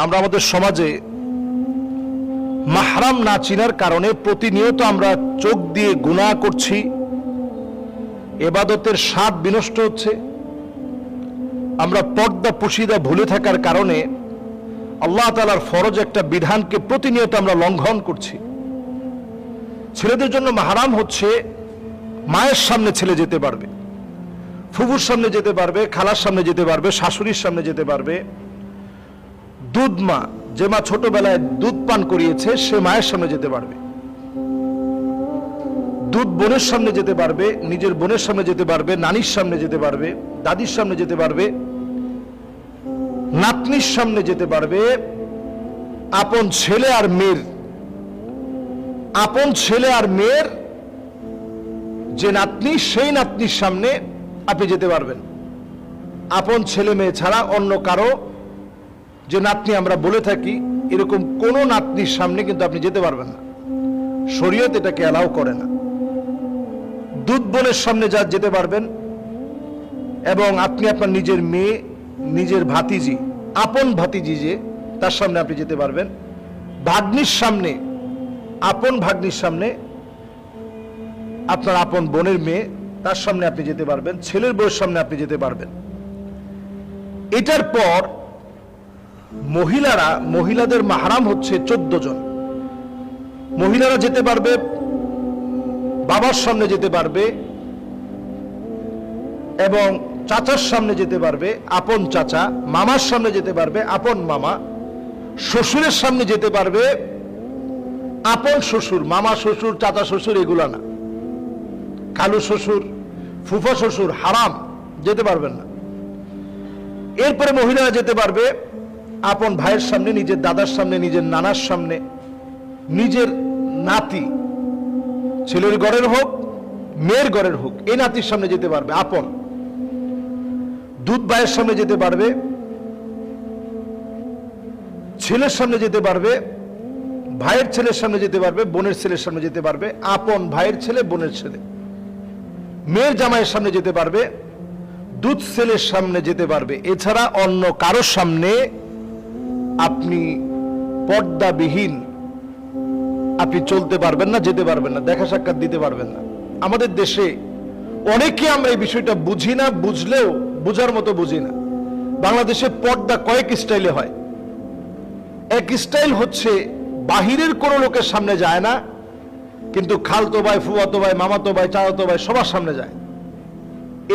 আমরা আমাদের সমাজে মাহরাম না চিনার কারণে প্রতিনিয়ত আমরা চোখ দিয়ে গুনাহ করছি, এবাদতের স্বাদ বিনষ্ট হচ্ছে। আমরা পর্দা পুশিদা ভুলে থাকার কারণে আল্লাহ তালার ফরজ একটা বিধানকে প্রতিনিয়ত আমরা লঙ্ঘন করছি। ছেলেদের জন্য মাহারাম হচ্ছে মায়ের সামনে ছেলে যেতে পারবে, ফুফুর সামনে যেতে পারবে, খালার সামনে যেতে পারবে, শাশুড়ির সামনে যেতে পারবে। দুধ মা, যে মা ছোটবেলায় দুধ পান করিয়েছে, সে মায়ের সামনে যেতে পারবে। দুধ বোনের সামনে যেতে পারবে, নিজের বোনের সামনে যেতে পারবে, নানির সামনে যেতে পারবে, দাদির সামনে যেতে পারবে, নাতনির সামনে যেতে পারবে, আপন ছেলে আর মেয়ের। আপন ছেলে আর মেয়ের, যে নাতনি, সেই নাতনির সামনে আপনি যেতে পারবেন। আপন ছেলে মেয়ে ছাড়া অন্য কারও যে নাতনি আমরা বলে থাকি, এরকম কোন নাতনির সামনে কিন্তু আপনি যেতে পারবেন না। শরীয়ত এটাকে অ্যালাউ করে না। দুধ বোনের সামনে যা যেতে পারবেন, এবং আপনি আপনার নিজের মেয়ে, নিজের ভাতিজি, আপন ভাতিজি যে, তার সামনে আপনি যেতে পারবেন। ভাগ্নির সামনে, আপন ভাগ্নির সামনে, আপনার আপন বোনের মেয়ে, তার সামনে আপনি যেতে পারবেন। ছেলের বউয়ের সামনে আপনি যেতে পারবেন। এটার পর মহিলারা, মহিলাদের মাহারাম হচ্ছে চোদ্দ জন। মহিলারা যেতে পারবে, বাবার সামনে যেতে পারবে, এবং চাচার সামনে যেতে পারবে, আপন চাচা, মামার সামনে যেতে পারবে, আপন মামা, শ্বশুরের সামনে যেতে পারবে, আপন শ্বশুর, মামা শ্বশুর, চাচা শ্বশুর, এগুলা না। কালু শ্বশুর, ফুফা শ্বশুর, হারাম, যেতে পারবেন না। এরপরে মহিলারা যেতে পারবে আপন ভাইয়ের সামনে, নিজের দাদার সামনে, নিজের নানার সামনে, নিজের নাতি, ছেলের ঘরের হোক, মেয়ের ঘরের হোক, এই নাতির সামনে যেতে পারবে, আপন। দুধ ভাইয়ের সামনে যেতে পারবে, ছেলের সামনে যেতে পারবে, ভাইয়ের ছেলের সামনে যেতে পারবে, বোনের ছেলের সামনে যেতে পারবে, আপন ভাইয়ের ছেলে, বোনের ছেলে। মেয়ের জামাইয়ের সামনে যেতে পারবে, দুধ ছেলের সামনে যেতে পারবে, এছাড়া অন্য কারোর সামনে আপনি পর্দাবিহীন। আপনি চলতে পারবেন না, যেতে পারবেন না, দেখা সাক্ষাৎ দিতে পারবেন না। আমাদের দেশে অনেকে আমরা এই বিষয়টা বুঝি না, বুঝলেও, বুঝার মতো বুঝি না। বাংলাদেশে পর্দা কয়েক স্টাইলে হয়। এক স্টাইল হচ্ছে, বাহিরের কোনো লোকের সামনে যায় না, কিন্তু খালতো ভাই, ফুয়াতো ভাই, মামাতো ভাই, চাচাতো ভাই, সবার সামনে যায়।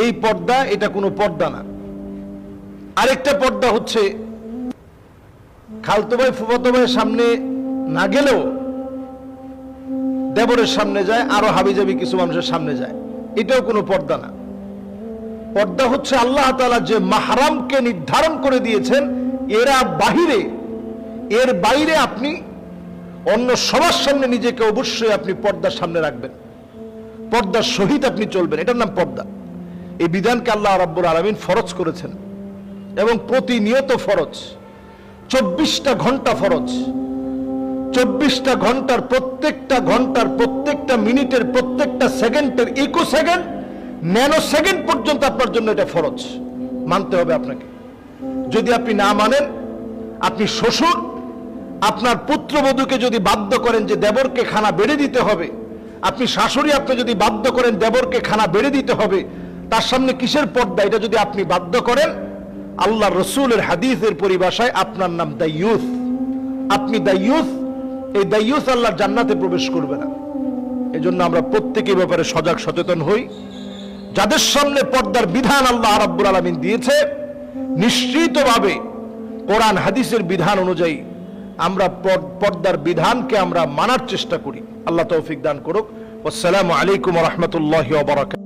এই পর্দা, এটা কোনো পর্দা না। আরেকটা পর্দা হচ্ছে খালতো ভাই, ফুফাতো ভাইয়ের সামনে না গেলেও দেবরের সামনে যায়, আরও হাবি হাবিজাবি কিছু মানুষের সামনে যায়। এটাও কোনো পর্দা না। পর্দা হচ্ছে আল্লাহ তাআলা যে মাহারামকে নির্ধারণ করে দিয়েছেন, এরা বাহিরে, এর বাইরে আপনি অন্য সবার সামনে নিজেকে অবশ্যই আপনি পর্দার সামনে রাখবেন। পর্দার সহিত আপনি চলবেন। এটার নাম পর্দা। এই বিধানকে আল্লাহ রাব্বুর আলমিন ফরজ করেছেন এবং প্রতিনিয়ত ফরজ। চব্বিশটা ঘণ্টা ফরজ। চব্বিশটা ঘণ্টার প্রত্যেকটা ঘণ্টার প্রত্যেকটা মিনিটের প্রত্যেকটা সেকেন্ডের ইকো সেকেন্ড ন্যানো সেকেন্ড পর্যন্ত আপনার জন্য এটা ফরজ। মানতে হবে আপনাকে। যদি আপনি না মানেন, আপনি শ্বশুর, আপনার পুত্রবধূকে যদি বাধ্য করেন যে দেবরকে খানা বেড়ে দিতে হবে, আপনি শাশুড়ি আপনি যদি বাধ্য করেন দেবরকে খানা বেড়ে দিতে হবে, তার সামনে কিসের পর্দা? এটা যদি আপনি বাধ্য করেন আল্লাহ রসুলের হাদিসের পরিভাষায় আপনার নাম দাইয়ুস আপনি দাইয়ুস এই দাইয়ুস আল্লাহর জান্নাতে প্রবেশ করবে না। এজন্য আমরা প্রত্যেকের ব্যাপারে সজাগ সচেতন হই। যাদের সামনে পর্দার বিধান আল্লাহ রাব্বুল আলামিন দিয়েছে, নিশ্চিতভাবে কোরআন, হাদিসের বিধান অনুযায়ী আমরা পর- পর্দার বিধানকে আমরা মানার চেষ্টা করি। আল্লাহ তৌফিক দান করুক। আসসালামু আলাইকুম রহমতুল্লাহ বারাকাত